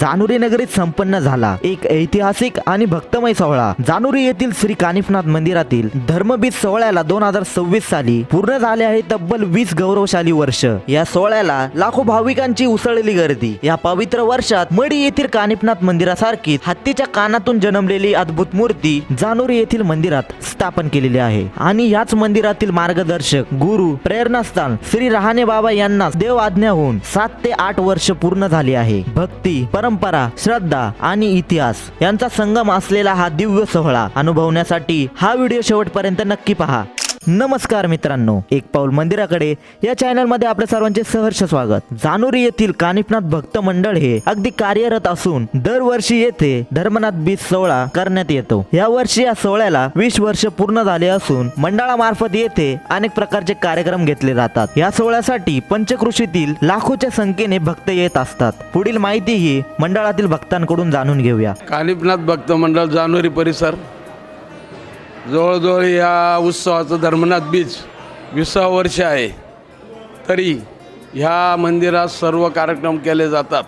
जानुरी नगरीत संपन्न झाला. एक ऐतिहासिक आणि भक्तमय सोहळा. जानुरी येथील श्री कानिफनाथ मंदिरातील धर्मबीज सोहळ्याला दोन हजार सव्वीस साली पूर्ण झाले आहे तब्बल वीस गौरवशाली वर्ष. या सोहळ्याला लाखो भाविकांची उसळलेली गर्दी. या पवित्र वर्षात मडी येथील कानिफनाथ मंदिरासारखीच हत्तीच्या कानातून जन्मलेली अद्भुत मूर्ती जानुरी येथील मंदिरात स्थापन केलेली आहे. आणि याच मंदिरातील मार्गदर्शक गुरु प्रेरणास्थान श्री रहाणे बाबा यांना देव आज्ञा होऊन सात ते आठ वर्ष पूर्ण झाली आहे. भक्ती परंपरा श्रद्धा आणि इतिहास यांचा संगम असलेला हा दिव्य सोहळा अनुभवण्यासाठी हा व्हिडिओ शेवटपर्यंत नक्की पहा. नमस्कार मित्रांनो एक पाऊल मंदिराकडे या चॅनलमध्ये आपल्या सर्वांचे सहर्ष स्वागत. जानोरी येथील कानिफनाथ भक्त मंडळ हे अगदी कार्यरत असून दरवर्षी येथे धर्मनाथ बीज सोहळा करण्यात येतो. या वर्षी या सोहळ्याला वीस वर्ष पूर्ण झाले असून मंडळामार्फत येथे अनेक प्रकारचे कार्यक्रम घेतले जातात. या सोहळ्यासाठी पंचकृषीतील लाखोच्या संख्येने भक्त येत असतात. पुढील माहिती ही मंडळातील भक्तांकडून जाणून घेऊया. कानिफनाथ भक्त मंडळ जानोरी परिसर. जवळजवळ या उत्सवाचं धर्मनाथ बीच विसावं वर्ष आहे. तरी ह्या मंदिरात सर्व कार्यक्रम केले जातात.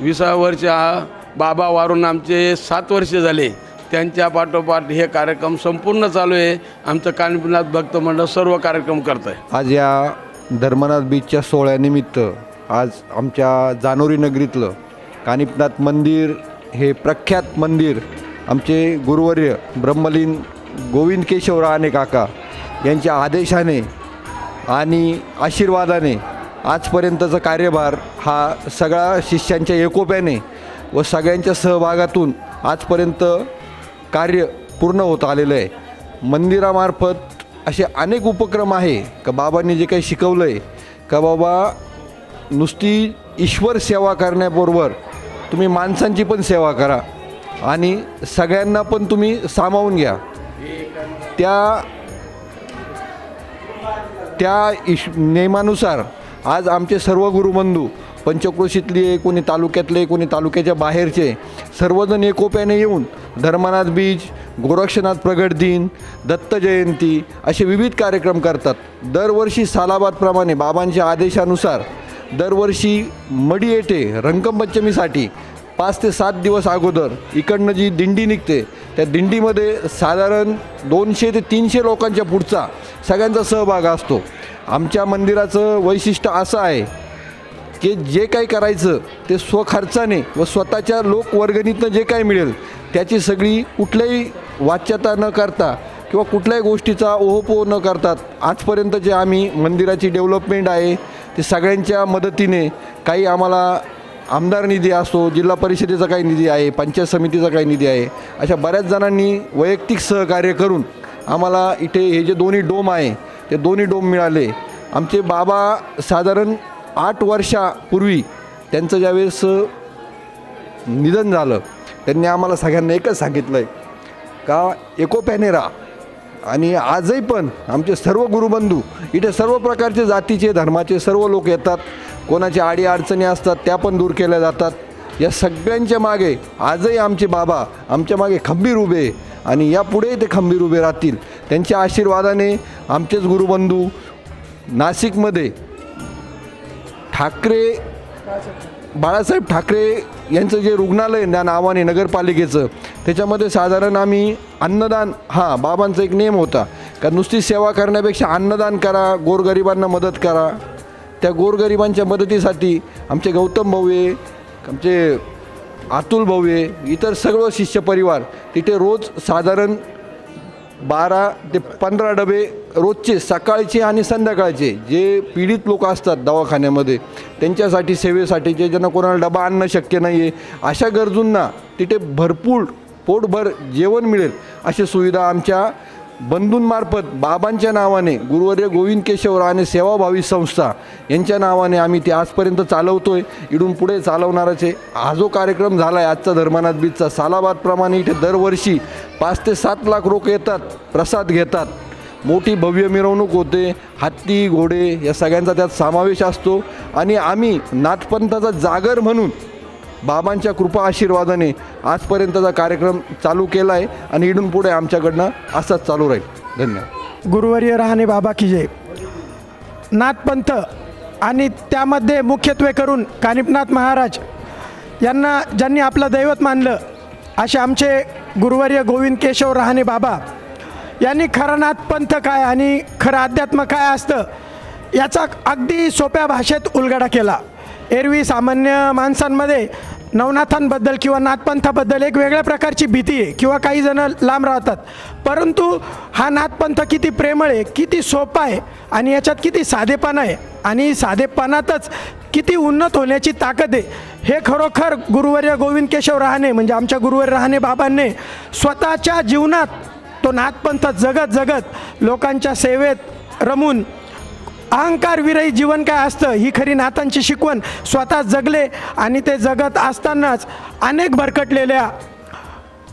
विसावं वर्ष हा बाबा वारून आमचे सात वर्ष झाले. त्यांच्या पाठोपाठ हे कार्यक्रम संपूर्ण चालू आहे. आमचं कानिपनाथ भक्त मंडळ सर्व कार्यक्रम करतं आहे आज या धर्मनाथ बीचच्या सोहळ्यानिमित्त आज आमच्या जानोरी नगरीतलं कानिपनाथ मंदिर हे प्रख्यात मंदिर आमचे गुरुवर्य ब्रह्मलीन गोविंद केशव राणे काका यांच्या आदेशाने आणि आशीर्वादाने आजपर्यंतचा कार्यभार हा सगळ्या शिष्यांच्या एकोप्याने व सगळ्यांच्या सहभागातून आजपर्यंत कार्य पूर्ण होत आलेलं आहे. मंदिरामार्फत असे अनेक उपक्रम आहे का बाबांनी जे काही शिकवलं आहे का बाबा नुसती ईश्वर सेवा करण्याबरोबर तुम्ही माणसांची पण सेवा करा. आणि सगळ्यांना पण तुम्ही सामावून घ्या. त्या त्या इश नियमानुसार आज आमचे सर्व गुरुबंधू पंचक्रोशीतले कोणी तालुक्यातले कोणी तालुक्याच्या बाहेरचे सर्वजण एकोप्याने येऊन धर्मनाथ बीज गोरक्षनाथ प्रगट दिन दत्त जयंती असे विविध कार्यक्रम करतात. दरवर्षी सालाबादप्रमाणे बाबांच्या आदेशानुसार दरवर्षी मडी येते रंगपंचमीसाठी पाच ते सात दिवस अगोदर इकडनं जी दिंडी निघते त्या दिंडीमध्ये साधारण दोनशे ते तीनशे लोकांच्या पुढचा सगळ्यांचा सहभाग असतो. आमच्या मंदिराचं वैशिष्ट्य असं आहे की जे काही करायचं ते स्वखर्चाने व स्वतःच्या लोकवर्गणीतनं जे काही मिळेल त्याची सगळी कुठल्याही वाच्यता न करता किंवा कुठल्याही गोष्टीचा ओहोपोह न करतात आजपर्यंत जे आम्ही मंदिराची डेव्हलपमेंट आहे ते सगळ्यांच्या मदतीने काही आम्हाला आमदार निधी असो जिल्हा परिषदेचा काही निधी आहे पंचायत समितीचा काही निधी आहे अशा बऱ्याच जणांनी वैयक्तिक सहकार्य करून आम्हाला इथे हे जे दोन्ही डोम आहे ते दोन्ही डोम मिळाले. आमचे बाबा साधारण आठ वर्षापूर्वी त्यांचं ज्यावेळेस निधन झालं त्यांनी आम्हाला सगळ्यांना एकच सांगितलं आहे का एकोप्याने राहा आणि आजही पण आमचे सर्व गुरुबंधू इथे सर्व प्रकारचे जातीचे धर्माचे सर्व लोक येतात. कोणाच्या आडी अडचणी असतात त्या पण दूर केल्या जातात. या सगळ्यांच्या मागे आजही आमचे बाबा आमच्या मागे खंबीर उभे आहे. आणि यापुढेही ते खंबीर उभे राहतील. त्यांच्या आशीर्वादाने आमचेच गुरुबंधू नाशिकमध्ये ठाकरे बाळासाहेब ठाकरे यांचं जे रुग्णालय त्या नावाने नगरपालिकेचं त्याच्यामध्ये साधारण आम्ही अन्नदान हा बाबांचा एक नेम होता. का नुसती सेवा करण्यापेक्षा अन्नदान करा गोरगरिबांना मदत करा. त्या गोरगरिबांच्या मदतीसाठी आमचे गौतम भाऊ आमचे अतुल भाऊ आहे इतर सगळं शिष्य परिवार तिथे रोज साधारण बारा ते पंधरा डबे रोजचे सकाळचे आणि संध्याकाळचे जे पीडित लोक असतात दवाखान्यामध्ये त्यांच्यासाठी सेवेसाठी जे ज्यांना कोणाला डबा आणणं शक्य नाही आहे अशा गरजूंना तिथे भरपूर पोटभर जेवण मिळेल अशी सुविधा आमच्या बंधूंमार्फत बाबांच्या नावाने गुरुवर्य गोविंद केशव राणे सेवाभावी संस्था यांच्या नावाने आम्ही ते आजपर्यंत चालवतो आहे इडून पुढे चालवणारच आहे हा जो कार्यक्रम झाला आहे आजचा धर्मानाथ बीचचा सालाबादप्रमाणे इथे दरवर्षी पाच ते सात लाख लोक येतात प्रसाद घेतात. मोठी भव्य मिरवणूक होते हत्ती घोडे या सगळ्यांचा त्यात समावेश असतो. आणि आम्ही नाथपंथाचा जागर म्हणून बाबांच्या कृपा आशीर्वादाने आजपर्यंतचा कार्यक्रम चालू केला आहे आणि इडून पुढे आमच्याकडनं असाच चालू राहील. धन्यवाद. गुरुवर्य राहणे बाबा की जय. नाथपंथ आणि त्यामध्ये मुख्यत्वे करून कानिपनाथ महाराज यांना ज्यांनी आपलं दैवत मानलं असे आमचे गुरुवर्य गोविंद केशव रहाणे बाबा यांनी खरं नाथपंथ काय आणि खरं अध्यात्म काय असतं याचा अगदी सोप्या भाषेत उलगडा केला. एरवी सामान्य माणसांमध्ये नवनाथांबद्दल किंवा नाथपंथाबद्दल एक वेगळ्या प्रकारची भीती आहे किंवा काही जण लांब राहतात. परंतु हा नाथपंथ किती प्रेमळ आहे किती सोपा आहे आणि याच्यात किती साधेपणा आहे आणि साधेपणातच किती उन्नत होण्याची ताकद आहे हे खरोखर गुरुवर्य गोविंद केशव रहाणे म्हणजे आमच्या गुरुवर्य रहाणे बाबांनी स्वतःच्या जीवनात तो नाथपंथ जगत जगत लोकांच्या सेवेत रमून अहंकारविरही जीवन काय असतं? ही खरी नाथांची शिकवण. स्वतः जगले आणि ते जगत असतानाच अनेक भरकटलेल्या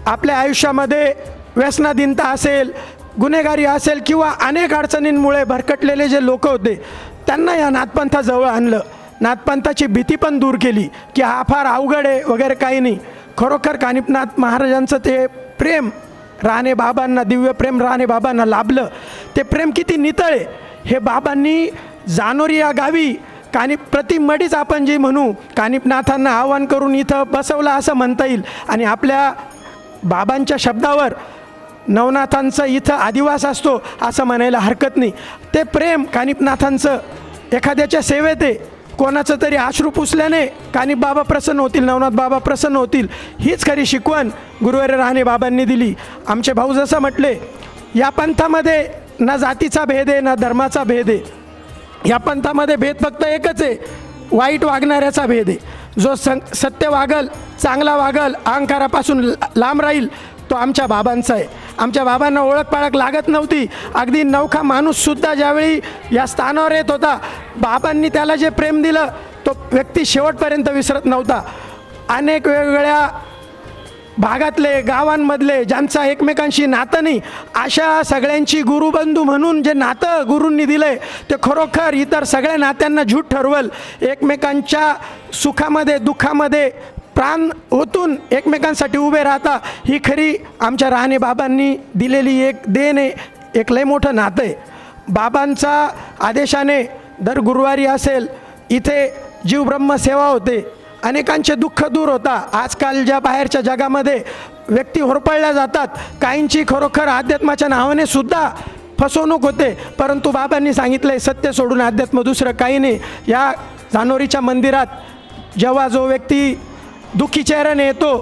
आपल्या आयुष्यामध्ये व्यसनाधीनता असेल गुन्हेगारी असेल किंवा अनेक अडचणींमुळे भरकटलेले जे लोक होते त्यांना या नाथपंथाजवळ आणलं. नाथपंथाची भीती पण दूर केली की हा फार अवघड आहे वगैरे काही नाही. खरोखर कानिपनाथ महाराजांचं ते प्रेम राणे बाबांना दिव्य प्रेम राणे बाबांना लाभलं. ते प्रेम किती नितळे हे बाबांनी जानोरी या गावी कानिप प्रतिमडीच आपण जे म्हणू कानिपनाथांना आवाहन करून इथं बसवलं असं म्हणता येईल. आणि आपल्या बाबांच्या शब्दावर नवनाथांचा इथं आदिवास असतो असं म्हणायला हरकत नाही. ते प्रेम कानिपनाथांचं एखाद्याच्या सेवेत आहे कोणाचं तरी आश्रू पुसल्याने कानिप बाबा प्रसन्न होतील नवनाथ बाबा प्रसन्न होतील. हीच खरी शिकवण गुरुवारी राहणे बाबांनी दिली. आमचे भाऊ जसं म्हटले या पंथामध्ये ना जातीचा भेद आहे ना धर्माचा भेद आहे. या पंथामध्ये भेद फक्त एकच आहे वाईट वागणाऱ्याचा भेद आहे. जो सं सत्य वागल चांगला वागल अहंकारापासून लांब राहील तो आमच्या बाबांचा आहे. आमच्या बाबांना ओळख पाळख लागत नव्हती. अगदी नौखा माणूससुद्धा ज्यावेळी या स्थानावर येत होता बाबांनी त्याला जे प्रेम दिलं तो व्यक्ती शेवटपर्यंत विसरत नव्हता. अनेक वेगवेगळ्या भागातले गावांमधले ज्यांचा एकमेकांशी नातं नाही अशा सगळ्यांची गुरुबंधू म्हणून जे नातं गुरूंनी दिलं आहे ते खरोखर इतर सगळ्या नात्यांना झूट ठरवल. एकमेकांच्या सुखामध्ये दुःखामध्ये प्राण ओतून एकमेकांसाठी उभे राहता ही खरी आमच्या राहणे बाबांनी दिलेली एक देण आहे एक लय मोठं नातं आहे. बाबांचा आदेशाने दर गुरुवारी असेल इथे जीव ब्रह्म सेवा होते. अनेकांचे दुःख दूर होता. आजकाल ज्या बाहेरच्या जगामध्ये व्यक्ती होरपळल्या जातात काहींची खरोखर अध्यात्माच्या नावाने सुद्धा फसवणूक होते. परंतु बाबांनी सांगितले सत्य सोडून अध्यात्म दुसरं काही नाही. या जानोरीच्या मंदिरात जेव्हा जो व्यक्ती दुःखी चेहऱ्याने येतो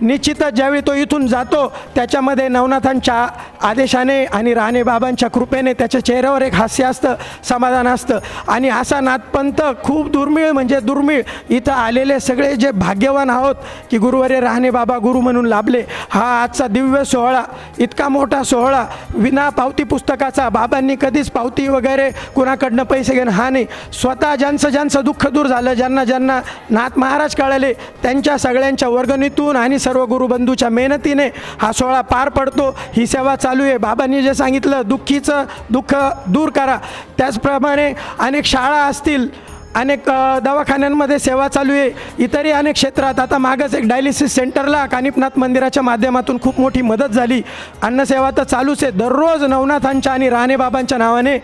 निश्चितच ज्यावेळी तो इथून जातो त्याच्यामध्ये नवनाथांच्या आदेशाने आणि राणे बाबांच्या कृपेने त्याच्या चेहऱ्यावर एक हास्य असतं समाधान असतं. आणि असा नाथपंथ खूप दुर्मिळ म्हणजे दुर्मिळ इथं आलेले सगळे जे भाग्यवान आहोत की गुरुवारे राहणे बाबा गुरु म्हणून लाभले. हा आजचा दिव्य सोहळा इतका मोठा सोहळा विना पावती पुस्तकाचा बाबांनी कधीच पावती वगैरे कुणाकडनं पैसे घेणं हा नाही. स्वतः ज्यांचं ज्यांचं दुःख दूर झालं ज्यांना ज्यांना नाथ महाराज कळाले त्यांच्या सगळ्यांच्या वर्गणीतून आणि सर्व गुरुबंधूच्या मेहनतीने हा सोहळा पार पडतो. ही सेवा चालू आहे. बाबांनी जे सांगितलं दुःखीचं दुःख दूर करा. त्याचप्रमाणे अनेक शाळा असतील अनेक दवाखान्यांमध्ये सेवा चालू आहे. इतरही अनेक क्षेत्रात आता मागच एक डायलिसिस सेंटरला कानिपनाथ मंदिराच्या माध्यमातून खूप मोठी मदत झाली. अन्नसेवा तर चालूच आहे. दररोज नवनाथांच्या आणि राणेबाबांच्या नावाने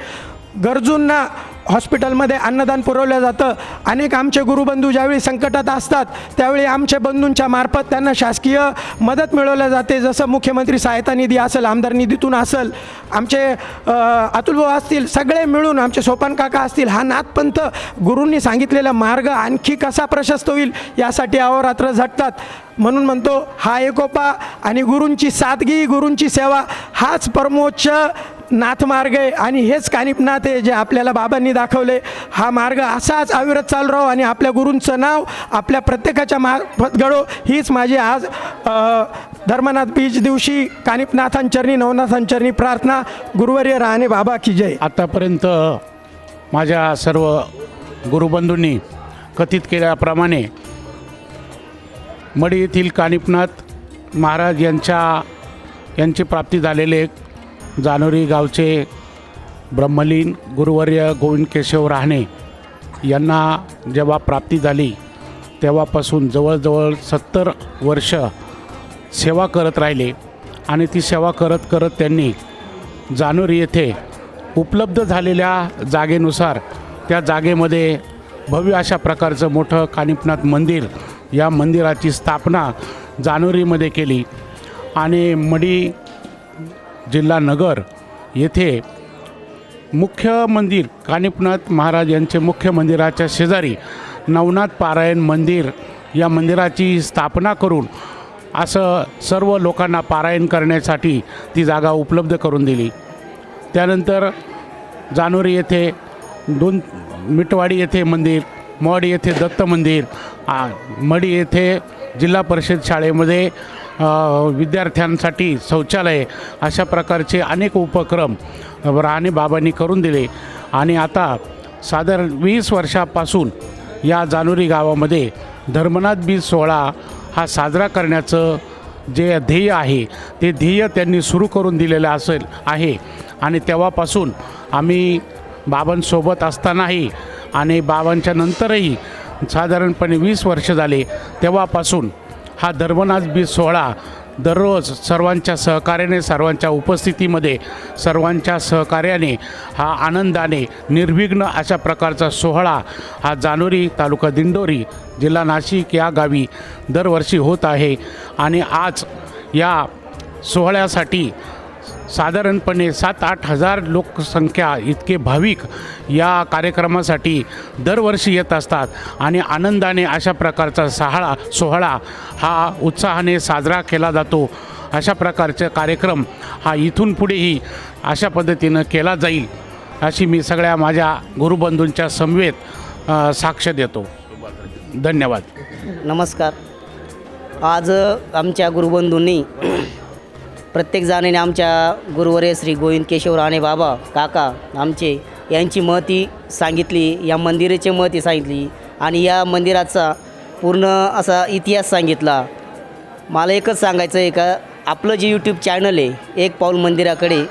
गरजूंना हॉस्पिटलमध्ये अन्नदान पुरवलं जातं. अनेक आमचे गुरुबंधू ज्यावेळी संकटात असतात त्यावेळी आमच्या बंधूंच्या मार्फत त्यांना शासकीय मदत मिळवल्या जाते. जसं मुख्यमंत्री सहायता निधी असेल आमदार निधीतून असेल आमचे अतुलभाऊ असतील सगळे मिळून आमचे सोपान काका असतील हा नाथपंथ गुरूंनी सांगितलेला मार्ग आणखी कसा प्रशस्त होईल यासाठी अहोरात्र झटतात. म्हणून म्हणतो हा एकोपा आणि गुरूंची सादगी गुरूंची सेवा हाच परमोच्च नाथ मार्ग आहे आणि हेच कानिपनाथ आहे जे आपल्याला बाबांनी दाखवले. हा मार्ग असाच अविरत चालू राहो आणि आपल्या गुरूंचं नाव आपल्या प्रत्येकाच्या मार्फत घडो. हीच माझी आज धर्मनाथ बीज दिवशी कानिपनाथांचरणी नवनाथांचरणी प्रार्थना. गुरुवर्य राहणे बाबा की जय. आत्तापर्यंत माझ्या सर्व गुरुबंधूंनी कथित केल्याप्रमाणे मडी येथील कानिपनाथ महाराज यांच्या यांची प्राप्ती झालेले जानोरी गावचे ब्रह्मलीन गुरुवर्य गोविंद केशव राहणे यांना जेव्हा प्राप्ती झाली तेव्हापासून जवळजवळ सत्तर वर्ष सेवा करत राहिले आणि ती सेवा करत करत त्यांनी जानोरी येथे उपलब्ध झालेल्या जागेनुसार त्या जागेमध्ये भव्य अशा प्रकारचं मोठं कानिपनाथ मंदिर या मंदिराची स्थापना जानोरीमध्ये केली आणि मडी जिल्हा नगर येथे मुख्य मंदिर कानिपनाथ महाराज यांचे मुख्य मंदिराच्या शेजारी नवनाथ पारायण मंदिर या मंदिराची स्थापना करून असं सर्व लोकांना पारायण करण्यासाठी ती जागा उपलब्ध करून दिली. त्यानंतर जानोरी येथे दोन मिटवाडी येथे मंदिर मड येथे दत्त मंदिर मडी येथे जिल्हा परिषद शाळेमध्ये विद्यार्थ्यांसाठी शौचालय अशा प्रकारचे अनेक उपक्रम राहणे बाबांनी करून दिले. आणि आता साधारण वीस वर्षापासून या जानोरी गावामध्ये धर्मनाथ बीज सोहळा हा साजरा करण्याचं जे ध्येय आहे ते ध्येय त्यांनी सुरू करून दिलेलं असेल आहे. आणि तेव्हापासून आम्ही बाबांसोबत असतानाही आणि बाबांच्या नंतरही साधारणपणे वीस वर्ष झाले तेव्हापासून हा धर्मनाथ बीज सोहळा दररोज सर्वांच्या सहकार्याने सर्वांच्या उपस्थितीमध्ये सर्वांच्या सहकार्याने हा आनंदाने निर्विघ्न अशा प्रकारचा सोहळा हा जानोरी तालुका दिंडोरी जिल्हा नाशिक या गावी दरवर्षी होत आहे. आणि आज या सोहळ्यासाठी साधारणपणे सात आठ हजार लोकसंख्या इतके भाविक या कार्यक्रमासाठी दरवर्षी येत असतात आणि आनंदाने अशा प्रकारचा सहाळा सोहळा हा उत्साहाने साजरा केला जातो. अशा प्रकारचे कार्यक्रम हा इथून पुढेही अशा पद्धतीनं केला जाईल अशी मी सगळ्या माझ्या गुरुबंधूंच्या समवेत साक्ष देतो. धन्यवाद. नमस्कार. आज आमच्या गुरुबंधूंनी प्रत्येक जणाने आमच्या गुरुवरे श्री गोविंद केशव राणे बाबा काका आमचे यांची महती सांगितली या मंदिराची महती सांगितली आणि या मंदिराचा पूर्ण असा इतिहास सांगितला. मला एकच सांगायचं आहे का आपलं जे यूट्यूब चॅनल आहे एक पाऊल मंदिराकडे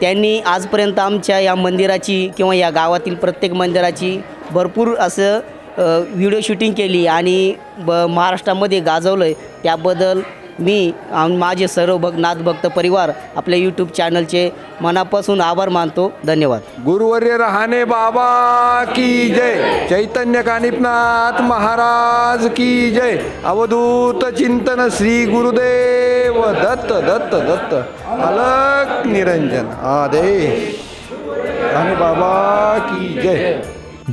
त्यांनी आजपर्यंत आमच्या या मंदिराची किंवा या गावातील प्रत्येक मंदिराची भरपूर असं व्हिडिओ शूटिंग केली आणि ब महाराष्ट्रामध्ये गाजवलं आहे त्याबद्दल मी आणि माझे सर्व भक्त परिवार आपल्या यूट्यूब चॅनलचे मनापासून आभार मानतो. धन्यवाद. गुरुवर्य रहाणे बाबा की जय. चैतन्य कानिपनाथ महाराज की जय. अवधूत चिंतन श्री गुरुदेव दत्त दत्त दत्त. अलक निरंजन. आदेश. रहाणे बाबा की जय.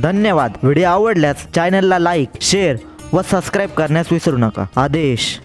धन्यवाद. व्हिडिओ आवडल्यास चॅनलला लाईक शेअर व सबस्क्राईब करण्यास विसरू नका. आदेश.